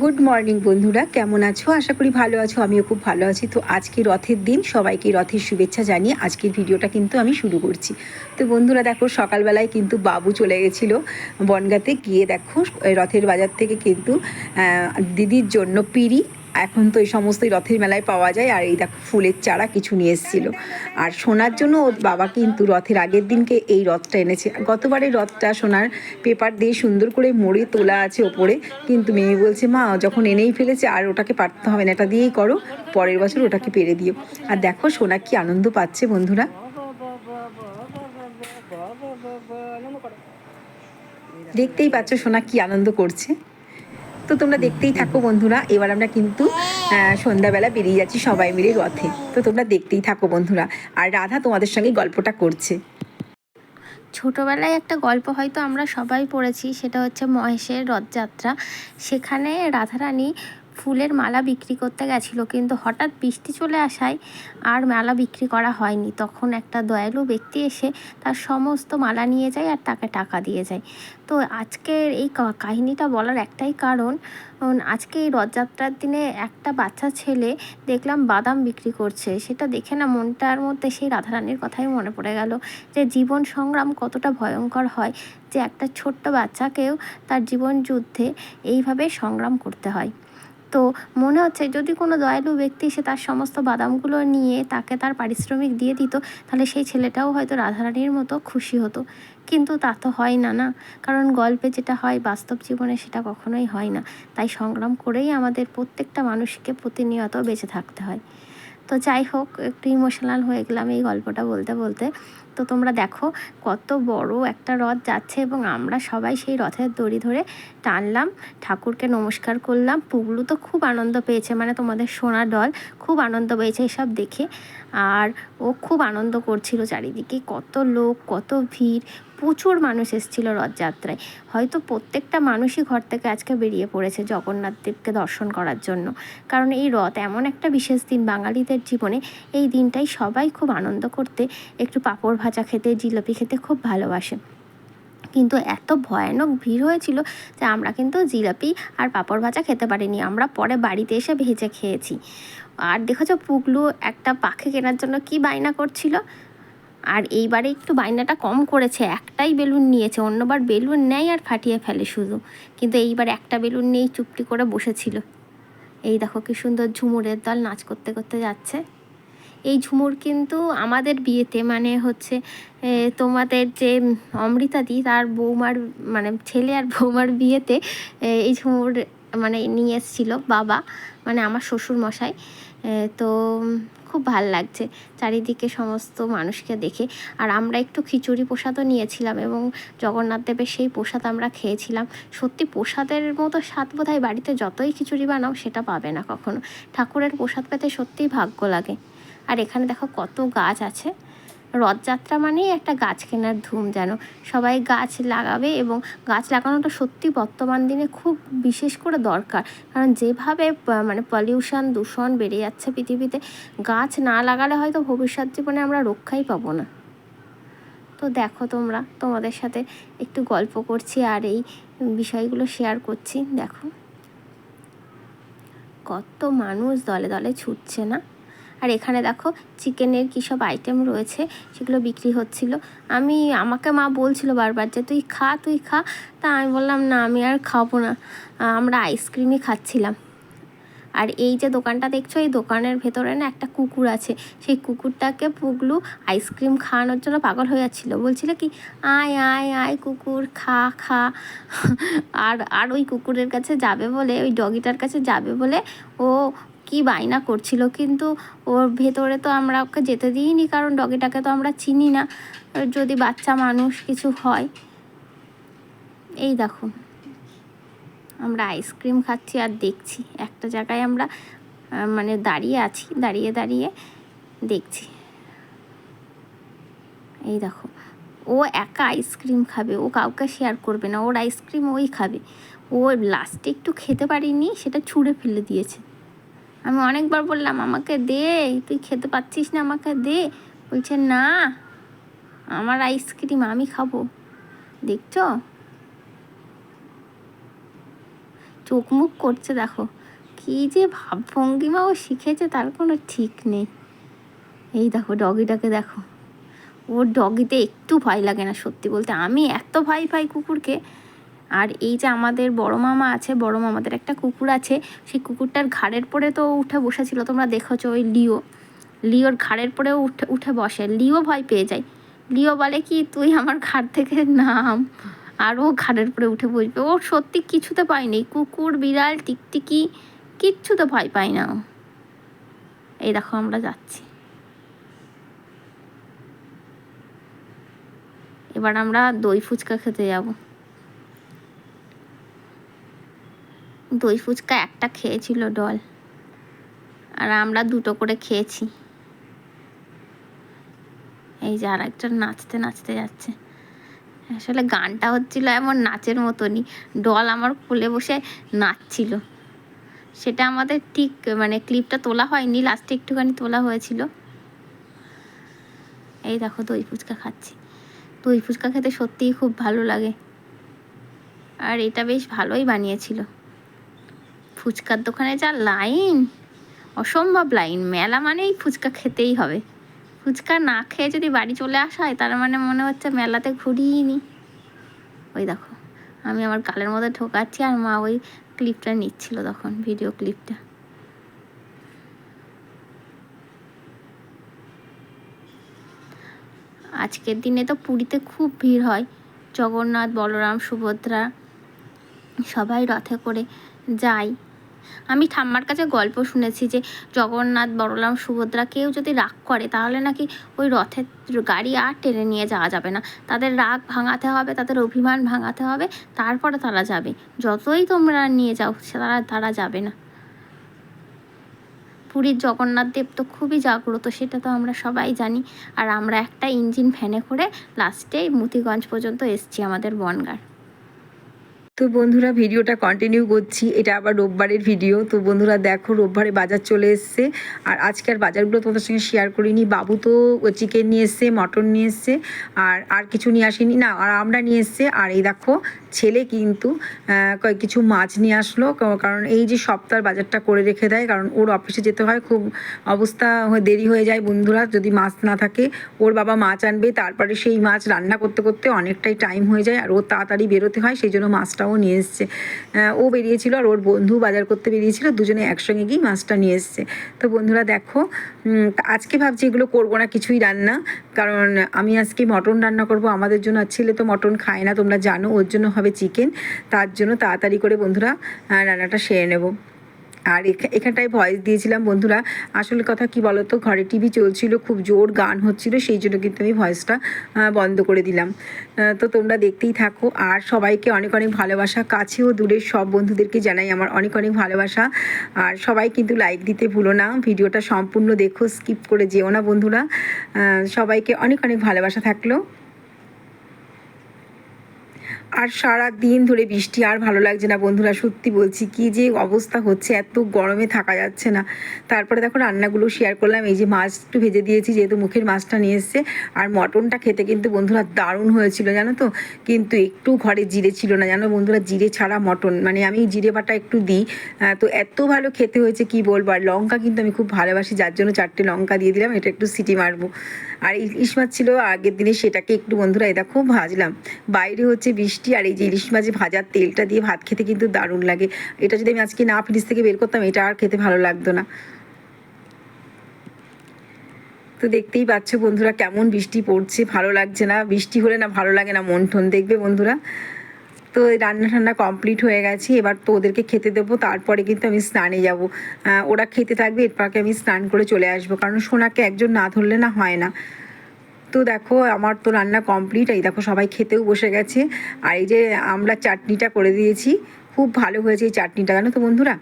Good morning বন্ধুরা। কেমন আছো? আশা করি ভালো আছো, আমিও খুব ভালো আছি। তো আজকে রথের দিন, সবাইকে রথের শুভেচ্ছা জানিয়ে আজকের ভিডিওটা কিন্তু আমি শুরু করছি। তো বন্ধুরা, দেখো, সকালবেলায় কিন্তু বাবু চলে গেছিল বনগাতে। গিয়ে দেখো, রথের বাজার থেকে কিন্তু দিদির জন্য পিড়ি এখন তো এই সমস্তই রথের মেলায় পাওয়া যায়, আর এই দেখো ফুলের চারা কিছু নিয়ে এসেছিল। আর সোনার জন্য ওর বাবা কিন্তু রথের আগের দিনকে এই রথটা এনেছে। গতবার এই রথটা সোনার পেপার দিয়ে সুন্দর করে মোড়ে তোলা আছে ওপরে, কিন্তু মেয়ে বলছে, মা, যখন এনেই ফেলেছে, আর ওটাকে পারতে হবে না, এটা দিয়েই করো, পরের বছর ওটাকে পেরে দিও। আর দেখো সোনা কি আনন্দ পাচ্ছে বন্ধুরা। দেখতেই পাচ্ছ সোনা কি আনন্দ করছে। তো তোমরা দেখতেই থাকো বন্ধুরা। এবার আমরা কিন্তু সন্ধ্যাবেলা বেরিয়ে যাচ্ছি সবাই মিলে রথে। তো তোমরা দেখতেই থাকো বন্ধুরা। আর রাধা তোমাদের সঙ্গে গল্পটা করছে। ছোটোবেলায় একটা গল্প হয়তো আমরা সবাই পড়েছি, সেটা হচ্ছে মহেশের রথযাত্রা। সেখানে রাধারানী ফুলের মালা বিক্রি করতে গেছিল, কিন্তু হঠাৎ বৃষ্টি চলে আসায় আর মালা বিক্রি করা হয়নি। তখন একটা দয়ালু ব্যক্তি এসে তার সমস্ত মালা নিয়ে যায় আর তাকে টাকা দিয়ে যায়। তো আজকের এই কাহিনীটা বলার একটাই কারণ আজকে এই রথযাত্রার দিনে একটা বাচ্চা ছেলে দেখলাম বাদাম বিক্রি করছে। সেটা দেখে না মনটার মধ্যে সেই রাধারানীর কথাই মনে পড়ে গেল, যে জীবন সংগ্রাম কতটা ভয়ঙ্কর হয়, যে একটা ছোট্ট বাচ্চাকেও তার জীবন যুদ্ধে এইভাবে সংগ্রাম করতে হয়। তো মনে হচ্ছে যদি কোনো দয়ালু ব্যক্তি সে তার সমস্ত বাদামগুলো নিয়ে তাকে তার পারিশ্রমিক দিয়ে দিত, তাহলে সেই ছেলেটাও হয়তো রাধারানীর মতো খুশি হতো। কিন্তু তা তো হয় না না। কারণ গল্পে যেটা হয়, বাস্তব জীবনে সেটা কখনোই হয় না। তাই সংগ্রাম করেই আমাদের প্রত্যেকটা মানুষকে প্রতিনিয়ত বেঁচে থাকতে হয়। তো যাই হোক, একটু ইমোশনাল হয়ে গেলাম এই গল্পটা বলতে বলতে। তো তোমরা দেখো কত বড় একটা রথ যাচ্ছে এবং আমরা সবাই সেই রথের দড়ি ধরে টানলাম, ঠাকুরকে নমস্কার করলাম। পুগলু তো খুব আনন্দ পেয়েছে মানে তোমাদের সোনা দল খুব আনন্দ পেয়েছে এসব দেখে। আর ও খুব আনন্দ করছিল চারিদিকে, কত লোক, কত ভিড়, প্রচুর মানুষ এসেছিল রথযাত্রায়। হয়তো প্রত্যেকটা মানুষই ঘর থেকে আজকে বেরিয়ে পড়েছে জগন্নাথ দেবকে দর্শন করার জন্য। কারণ এই রথ এমন একটা বিশেষ দিন বাঙালিদের জীবনে, এই দিনটাই সবাই খুব আনন্দ করতে একটু পাঁপড় ভাজা খেতে, জিলাপি খেতে খুব ভালোবাসে। কিন্তু এত ভয়ানক ভিড় হয়েছিল যে আমরা কিন্তু জিলাপি আর পাঁপড় ভাজা খেতে পারিনি। আমরা পরে বাড়িতে এসে ভেজে খেয়েছি। আর দেখেছ পুগলু একটা পাখি কেনার জন্য কি বায়না করছিল? আর এইবারে একটু বায়নাটা কম করেছে, একটাই বেলুন নিয়েছে, অন্যবার বেলুন নেয় আর ফাটিয়ে ফেলে শুধু। কিন্তু এইবার একটা বেলুন নিয়েই চুপটি করে বসেছিল। এই দেখো কি সুন্দর ঝুমুরের দল নাচ করতে করতে যাচ্ছে। এই ঝুমুর কিন্তু আমাদের বিয়েতে মানে হচ্ছে তোমাদের যে অমৃতাদি তার বৌমার মানে ছেলে আর বৌমার বিয়েতে এই ঝুমুর মানে নিয়ে এসেছিল বাবা মানে আমার শ্বশুর মশাই তো খুব ভালো লাগছে চারিদিকে সমস্ত মানুষকে দেখে। আর আমরা একটু খিচুড়ি প্রসাদও নিয়েছিলাম এবং জগন্নাথ দেবের সেই প্রসাদ আমরা খেয়েছিলাম। সত্যি প্রসাদের মতো স্বাদ বোধহয় বাড়িতে যতই খিচুড়ি বানাও সেটা পাবে না কখনো। ঠাকুরের প্রসাদ পেতে সত্যিই ভাগ্য লাগে। আর এখানে দেখো কত গাছ আছে। রথযাত্রা মানেই একটা গাছ কেনার ধুম যেন। সবাই গাছ লাগাবে এবং গাছ লাগানোটা সত্যি বর্তমান দিনে খুব বিশেষ করে দরকার। কারণ যেভাবে মানে পলিউশন দূষণ বেড়ে যাচ্ছে পৃথিবীতে, গাছ না লাগালে হয়তো ভবিষ্যৎ জীবনে আমরা রক্ষাই পাবো না। তো দেখো তোমরা, তোমাদের সাথে একটু গল্প করছি আর এই বিষয়গুলো শেয়ার করছি। দেখো। কত মানুষ দলে দলে ছুটছে না? আর এখানে দেখো চিকেনের কী সব আইটেম রয়েছে, সেগুলো বিক্রি হচ্ছিল। আমি, আমাকে মা বলছিল বারবার যে, তুই খা তুই খা। তা আমি বললাম, না, আমি আর খাব না। আমরা আইসক্রিমই খাচ্ছিলাম। আর এই যে দোকানটা দেখছ, এই দোকানের ভেতরে না একটা কুকুর আছে। সেই কুকুরটাকে পুগলু আইসক্রিম খাওয়ানোর জন্য পাগল হয়ে যাচ্ছিল। বলছিল কি, আয় আয় আয় কুকুর, খা খা। আর আর ওই কুকুরের কাছে যাবে বলে, ওই ডগিটার কাছে যাবে বলে ও কি বায়না করছিল, কিন্তু ওর ভেতরে তো আমরা ওকে যেতে দিইনি, কারণ ডগিটাকে তো আমরা চিনি না। যদি বাচ্চা মানুষ কিছু হয়, এই দেখো। আমরা আইসক্রিম খাচ্ছি আর দেখছি, একটা জায়গায় আমরা মানে দাঁড়িয়ে আছি, দাঁড়িয়ে দাঁড়িয়ে দেখছি। এই দেখো, ও একা আইসক্রিম খাবে, ও কাউকে শেয়ার করবে না, ওর আইসক্রিম ওই খাবে। ও লাস্টে একটু খেতে পারিনি, সেটা ছুঁড়ে ফেলে দিয়েছে। আমি অনেকবার বললাম, আমাকে দে, তুই খেতে পাচ্ছিস না, আমাকে দে। বলছে, না, আমার আইসক্রিম আমি খাব। দেখছ? চোখ মুখ করছে, দেখো। কি যে ভাবভঙ্গিমা ও শিখেছে, তার কোনো ঠিক নেই। এই দেখো, ডগিটাকে দেখো। ওর ডগিতে একটু ভয় লাগে না, সত্যি বলতে। আমি এত ভয় পাই কুকুরকে আর এই যে আমাদের বড় মামা আছে, বড় মামাদের একটা কুকুর আছে, সেই কুকুরটার ঘাড়ের পরে তো উঠে বসেছিল, তোমরা দেখেছ ওই লিও। লিওর ঘাড়ের পরেও উঠে উঠে বসে। লিও ভয় পেয়ে যায়। লিও বলে কি, তুই আমার ঘাড় থেকে নাম। আর ও ঘাড়ের পরে উঠে বসবে। ও সত্যি কিছুতে পায়নি। কুকুর, বিড়াল, টিকটিকি কিচ্ছুতে ভয় পায় না এই দেখো আমরা যাচ্ছি। এবার আমরা দই ফুচকা খেতে যাব। দই ফুচকা একটা খেয়েছিল ডল। আর আমরা দুটো করে খেয়েছি। এই যে আর একজন নাচতে নাচতে যাচ্ছে। আসলে গানটা হচ্ছিল এমন নাচের মতনই। ডল আমার কোলে বসে নাচছিল। সেটা আমাদের ঠিক মানে ক্লিপটা তোলা হয়নি, লাস্টে একটুখানি তোলা হয়েছিল। এই দেখো দই ফুচকা খাচ্ছি। দই ফুচকা খেতে সত্যিই খুব ভালো লাগে। আর এটা বেশ ভালোই বানিয়েছিল। ফুচকার দোকানে যা লাইন, অসম্ভব লাইন। মেলা মানেই ফুচকা খেতেই হবে। ফুচকা না খেয়ে যদি বাড়ি চলে আসা হয়, তার মানে মনে হচ্ছে মেলাতে ঘুরিয়ে নি ওই দেখো, আমি আমার গালের মধ্যে ঢোকাচ্ছি আর মা ওই ক্লিপটা নিচ্ছিল তখন, ভিডিও ক্লিপটা। আজকের দিনে তো পুরীতে খুব ভিড় হয়। জগন্নাথ, বলরাম, সুভদ্রা, সবাই রথে করে যায় আমি ঠাম্মার কাছে গল্প শুনেছি যে জগন্নাথ বলরাম সুভদ্রা কেউ যদি রাগ করে তাহলে নাকি ওই রথের গাড়ি আর টেনে নিয়ে যাওয়া যাবে না। তাদের রাগ ভাঙাতে হবে, তাদের অভিমান ভাঙাতে হবে, তারপরে তারা যাবে। যতই তোমরা নিয়ে যাও, তারা তারা যাবে না। পুরীর জগন্নাথ দেব তো খুবই জাগ্রত, সেটা তো আমরা সবাই জানি। আর আমরা একটা ইঞ্জিন ফ্যানে করে লাস্টে মতিগঞ্জ পর্যন্ত এসছি আমাদের বনগার। তো বন্ধুরা ভিডিওটা কন্টিনিউ করছি। এটা আবার রোববারের ভিডিও তো বন্ধুরা দেখো, রোববারে বাজার চলে এসছে। আর আজকে আর বাজারগুলো তোমাদের সঙ্গে শেয়ার করিনি। বাবু তো চিকেন নিয়ে এসছে মটন নিয়ে এসছে, আর আর কিছু নিয়ে আসেনি। না, আর আমরা নিয়ে এসছে। আর এই দেখো ছেলে কিন্তু কিছু মাছ নিয়ে আসলো। কারণ এই যে সপ্তাহ বাজারটা করে রেখে দেয়, কারণ ওর অফিসে যেতে হয়, খুব অবস্থা দেরি হয়ে যায় বন্ধুরা, যদি মাছ না থাকে। ওর বাবা মাছ আনবে, তারপরে সেই মাছ রান্না করতে করতে অনেকটাই টাইম হয়ে যায়, আর ও তাড়াতাড়ি বেরোতে হয়, সেই জন্য মাছটাও নিয়ে এসছে। ও বেরিয়েছিল, আর ওর বন্ধু বাজার করতে বেরিয়েছিল, দুজনে একসঙ্গে গিয়ে মাছটা নিয়ে এসছে। তো বন্ধুরা দেখো আজকে ভাবছি এগুলো করব না, কিছুই রান্না। কারণ আমি আজকে মটন রান্না করব, আমাদের জন্য ছেলে তো মটন খায় না, তোমরা জানো, ওর জন্য হবে চিকেন। তার জন্য তাড়াতাড়ি করে বন্ধুরা রান্নাটা সেরে নেব। আর এখা- এখানটায় ভয়েস দিয়েছিলাম বন্ধুরা, আসলে কথা কি বলতো, ঘরে টিভি চলছিল, খুব জোর গান হচ্ছিল, সেই জন্য কিন্তু আমি ভয়েসটা বন্ধ করে দিলাম। তো তোমরা দেখতেই থাকো। আর সবাইকে অনেক অনেক ভালোবাসা। কাছে ও দূরের সব বন্ধুদেরকে জানাই আমার অনেক অনেক ভালোবাসা। আর সবাই কিন্তু লাইক দিতে ভুলো না। ভিডিওটা সম্পূর্ণ দেখো স্কিপ করে যেও না বন্ধুরা। সবাইকে অনেক অনেক ভালোবাসা থাকল। আর সারা দিন ধরে বৃষ্টি, আর ভালো লাগছে না বন্ধুরা, সত্যি বলছি কি যে অবস্থা হচ্ছে, এত গরমে থাকা যাচ্ছে না। তারপরে দেখো রান্নাগুলো শেয়ার করলাম, এই যে মাছ একটু ভেজে দিয়েছি, যেহেতু মুখের মাছটা নিয়ে এসছে। আর মটনটা খেতে কিন্তু বন্ধুরা দারুণ হয়েছিল, জানো তো? কিন্তু একটু ঘরে জিরে ছিল না, জানো বন্ধুরা? জিরে ছাড়া মটন মানে আমি জিরে বাটা একটু দিই। তো এত ভালো খেতে হয়েছে, কি বলব? আর লঙ্কা কিন্তু আমি খুব ভালোবাসি, যার জন্য চারটে লঙ্কা দিয়ে দিলাম, এটা একটু সিটি মারবো। আর ইলিশ মাছ ছিল, আগের দিনে সেটাকে একটু বন্ধুরা এটা খুব ভাজলাম। বাইরে হচ্ছে বৃষ্টি আর এই যে ইলিশ মাছে ভাজার তেলটা দিয়ে ভাত খেতে কিন্তু দারুণ লাগে। এটা যদি আমি আজকে না ফ্রিজ থেকে বের করতাম, এটা আর খেতে ভালো লাগতো না। তো দেখতেই পাচ্ছ বন্ধুরা কেমন বৃষ্টি পড়ছে, ভালো লাগছে না। বৃষ্টি হলে না ভালো লাগে না, মন টন দেখবে বন্ধুরা। তো রান্না ঠান্না কমপ্লিট হয়ে গেছে। এবার তো ওদেরকে খেতে দেবো, তারপরে কিন্তু আমি স্নানে যাব। ওরা খেতে থাকবে এরপরকে আমি স্নান করে চলে আসব। কারণ সোনাকে একজন না ধরলে না হয় না। তো দেখো, আমার তো রান্না কমপ্লিট এই দেখো সবাই খেতেও বসে গেছে। আর এই যে আমরা চাটনিটা করে দিয়েছি, খুব ভালো হয়েছে এই চাটনিটা, জানো তো বন্ধুরা?